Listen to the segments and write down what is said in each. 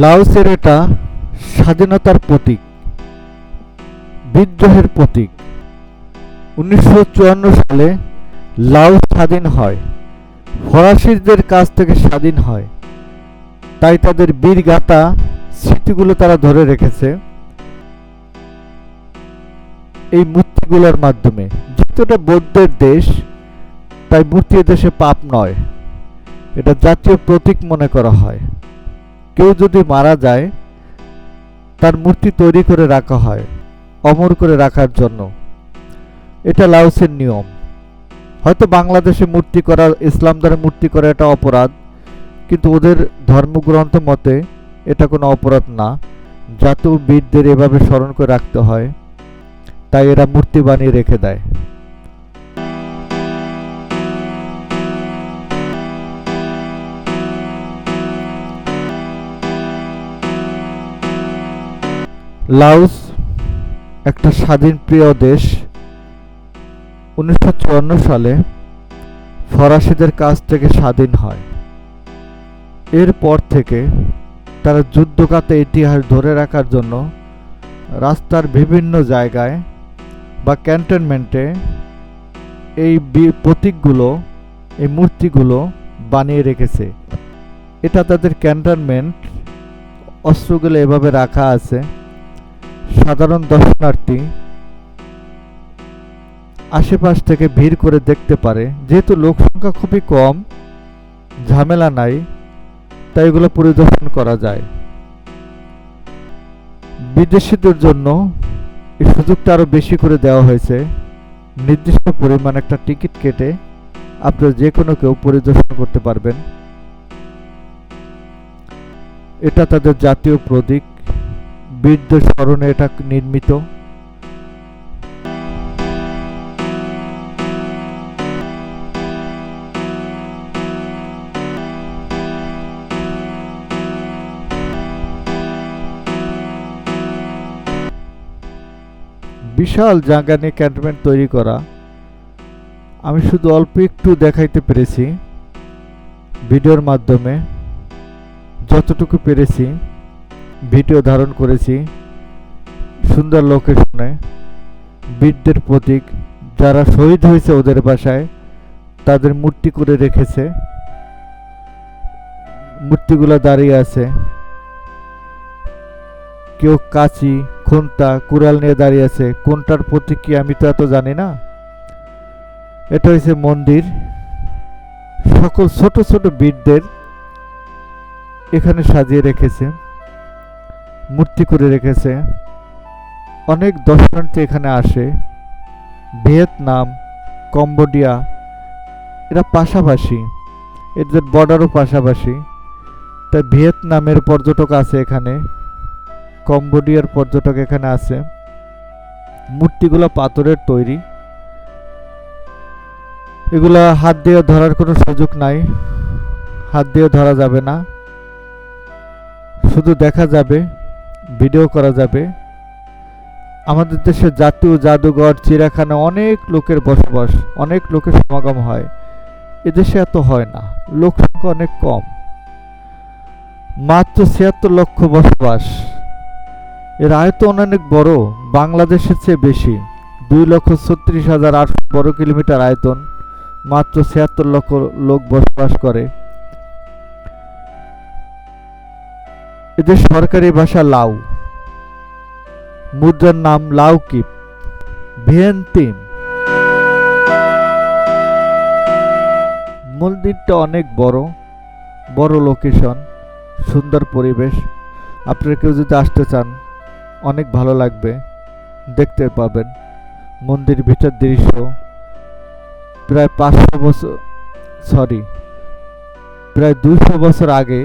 লাওসের এটা স্বাধীনতার প্রতীক, বিদ্রোহের প্রতীক। উনিশশো চুয়ান্ন সালে লাওস স্বাধীন হয়, ফরাসিদের কাছ থেকে স্বাধীন হয়। তাই তাদের বীর গাথা স্মৃতিগুলো তারা ধরে রেখেছে এই মূর্তিগুলোর মাধ্যমে। যেহেতু এটা বৌদ্ধের দেশ, তাই মূর্তি দেশে পাপ নয়, এটা জাতীয় প্রতীক মনে করা হয়। কেউ যদি মারা যায়, তার মূর্তি তৈরি করে রাখা হয়, অমর করে রাখার জন্য। এটা লাওসের নিয়ম। হয়তো বাংলাদেশে মূর্তি করা ইসলাম দ্বারা মূর্তি করা এটা অপরাধ, কিন্তু ওদের ধর্মগ্রন্থ মতে এটা কোনো অপরাধ না। জাতীয় বীরদের এভাবে স্মরণ করে রাখতে হয়, তাই এরা মূর্তি বানিয়ে রেখে দেয়। লাউস একটা স্বাধীন প্রিয় দেশ। উনিশশো চুয়ান্ন সালে ফরাসিদের কাছ থেকে স্বাধীন হয়। এরপর থেকে তারা যুদ্ধকাতে ইতিহাস ধরে রাখার জন্য রাস্তার বিভিন্ন জায়গায় বা ক্যান্টনমেন্টে এই প্রতীকগুলো, এই মূর্তিগুলো বানিয়ে রেখেছে। এটা তাদের ক্যান্টনমেন্ট, অস্ত্রগুলো এভাবে রাখা আছে। সাধারণ দর্শনার্থী আশেপাশ থেকে ভিড় করে দেখতে পারে। যেহেতু লোক সংখ্যা খুবই কম, ঝামেলা নাই, তাই এগুলো পরিদর্শন করা যায়। বিদেশিদের জন্য এই সুযোগটা আরও বেশি করে দেওয়া হয়েছে। নির্দিষ্ট পরিমাণ একটা টিকিট কেটে আপনারা যে কোনো কেউ পরিদর্শন করতে পারবেন। এটা তাদের জাতীয় প্রতীক বীরদের স্মরণে এটা নির্মিত। বিশাল জায়গা নিয়ে তৈরি করা। আমি শুধু অল্প একটু দেখাইতে পেরেছি। ভিডিওর মাধ্যমে যতটুকু পেরেছি। ভিডিও ধারণ করেছি সুন্দর লোকেশনে বীরদের প্রতীক, যারা শহীদ হয়েছে ওদের বাসায়, তাদের মূর্তি করে রেখেছে। মূর্তিগুলো দাঁড়িয়ে আছে। কেউ কাচি, খুন্তা, কুড়াল নিয়ে দাঁড়িয়ে আছে। কোনটার প্রতীক কি আমি তো এত জানি না। এটা হচ্ছে মন্দির। সকল ছোট ছোট বীরদের এখানে সাজিয়ে রেখেছে। মূর্তি করে রেখেছে। অনেক দর্শনার্থী এখানে আসে। ভিয়েতনাম, কম্বোডিয়া, এরা পাশাপাশি। এদের বর্ডারও পাশাপাশি। তাই ভিয়েতনামের পর্যটক আছে এখানে। কম্বোডিয়ার পর্যটক এখানে আছে। মূর্তিগুলো পাথরের তৈরি। এগুলা হাত দিয়ে ধরার কোনো সুযোগ নাই। হাত দিয়ে ধরা যাবে না। শুধু দেখা যাবে। ভিডিও করা যাবে। আমাদের দেশে জাতীয় জাদুঘর, চিড়িয়াখানা অনেক লোকের বসবাস, অনেক লোকের সমাগম হয়। এদেশে এত হয় না, লোক সংখ্যা অনেক কম। মাত্র ছিয়াত্তর লক্ষ বসবাস। এর আয়তন অনেক বড়, বাংলাদেশের চেয়ে বেশি। দুই লক্ষ ছত্রিশ হাজার আটশো বড় কিলোমিটার আয়তন, মাত্র ছিয়াত্তর লক্ষ লোক বসবাস করে। এদের সরকারি ভাষা লাউ। মুদ্রার নাম লাউ লাউকিপ ভিয়েন্তিম মন্দিরটা অনেক বড় বড় লোকেশন সুন্দর পরিবেশ। আপনারা কেউ যদি আসতে চান, অনেক ভালো লাগবে, দেখতে পাবেন। মন্দির ভিতর দৃশ্য, প্রায় পাঁচশো বছর সরি প্রায় দুইশো বছর আগে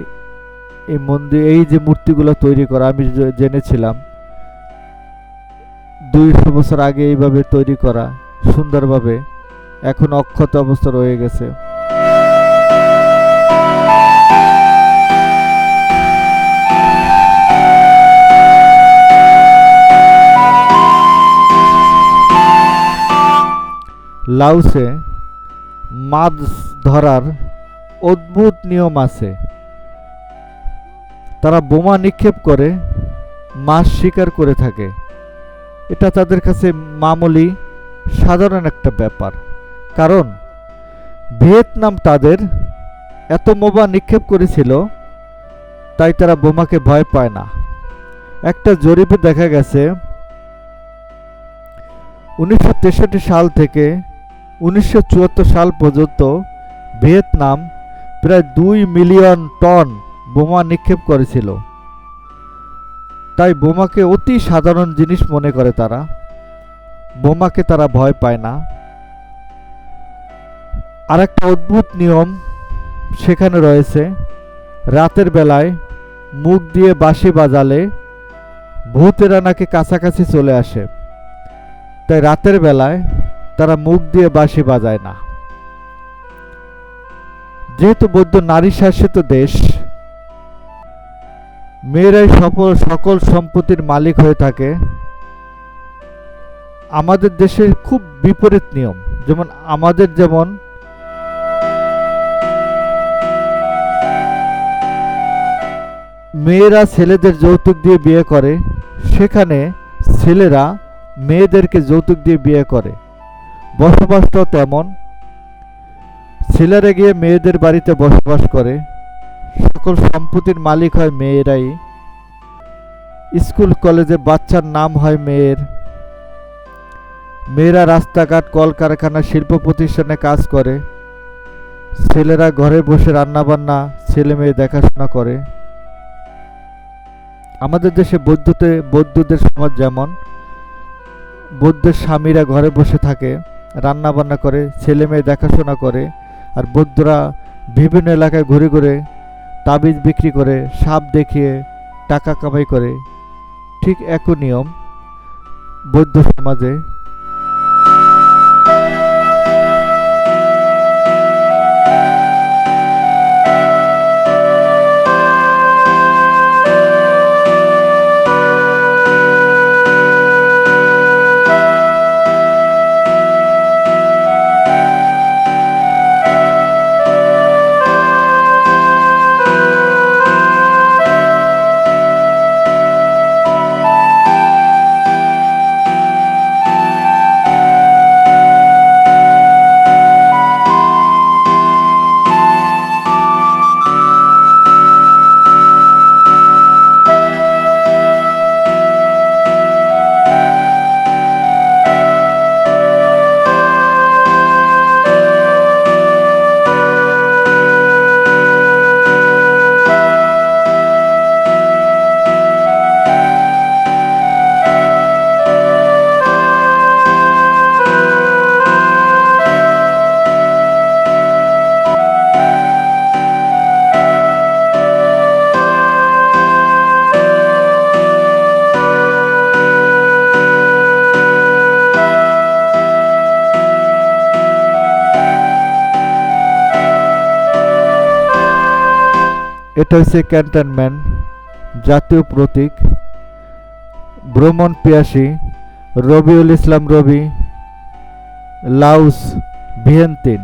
এই মন্দির, এই যে মূর্তিগুলো তৈরি করা, আমি জেনেছিলাম, দুইশো বছর আগে এইভাবে তৈরি করা, সুন্দরভাবে, এখন অক্ষত অবস্থা রয়ে গেছে। লাউসে মাছ ধরার অদ্ভুত নিয়ম আছে। তারা বোমা নিক্ষেপ করে, মাছ শিকার করে থাকে। এটা তাদের কাছে মামুলি সাধারণ একটা ব্যাপার। কারণ, ভিয়েতনাম তাদের এত বোমা নিক্ষেপ করেছিল, তাই তারা বোমাকে ভয় পায় না। একটা জরিপে দেখা গেছে, উনিশশো তেষট্টি সাল থেকে উনিশশো চুয়াত্তর সাল পর্যন্ত ভিয়েতনাম প্রায় দুই মিলিয়ন টন বোমা নিক্ষেপ করেছিল। তাই বোমাকে অতি সাধারণ জিনিস মনে করে তারা। বোমাকে তারা ভয় পায় না। আর একটা অদ্ভুত নিয়ম সেখানে রয়েছে। রাতের বেলায় মুখ দিয়ে বাঁশি বাজালে ভূতেরা নাকি কাছাকাছি চলে আসে। তাই রাতের বেলায় তারা মুখ দিয়ে বাঁশি বাজায় না। যেহেতু বৌদ্ধ নারী শাসিত দেশ মেয়েরাই সকল সকল সম্পত্তির মালিক হয়ে থাকে। আমাদের দেশে খুব বিপরীত নিয়ম। যেমন আমাদের যেমন মেয়েরা ছেলেদের যৌতুক দিয়ে বিয়ে করে, সেখানে ছেলেরা মেয়েদেরকে যৌতুক দিয়ে বিয়ে করে। বসবাসটাও তেমন। ছেলেরা গিয়ে মেয়েদের বাড়িতে বসবাস করে। সকল সম্পত্তির মালিক হয় মেয়েরাই। স্কুল, কলেজে বাচ্চার নাম হয় মেয়ের। মেয়েরা রাস্তাঘাট, কলকারখানা, শিল্প প্রতিষ্ঠানে কাজ করে। ছেলেরা ঘরে বসে রান্নাবান্না, ছেলে মেয়ে দেখাশোনা করে। আমাদের দেশে বৌদ্ধতে, বৌদ্ধদের সমাজ যেমন, বৌদ্ধের স্বামীরা ঘরে বসে থাকে, রান্নাবান্না করে, ছেলে মেয়ে দেখাশোনা করে, আর বৌদ্ধরা বিভিন্ন এলাকায় ঘুরে ঘুরে তাবিজ বিক্রি করে সাপ দেখিয়ে টাকা কামাই করে। ঠিক একই নিয়ম বৌদ্ধ সমাজে এটা হচ্ছে ক্যান্টনম্যান্ট জাতীয় প্রতীক ভ্রমণ পিয়াসী রবিউল ইসলাম রবি লাউস ভিয়েন্তিন।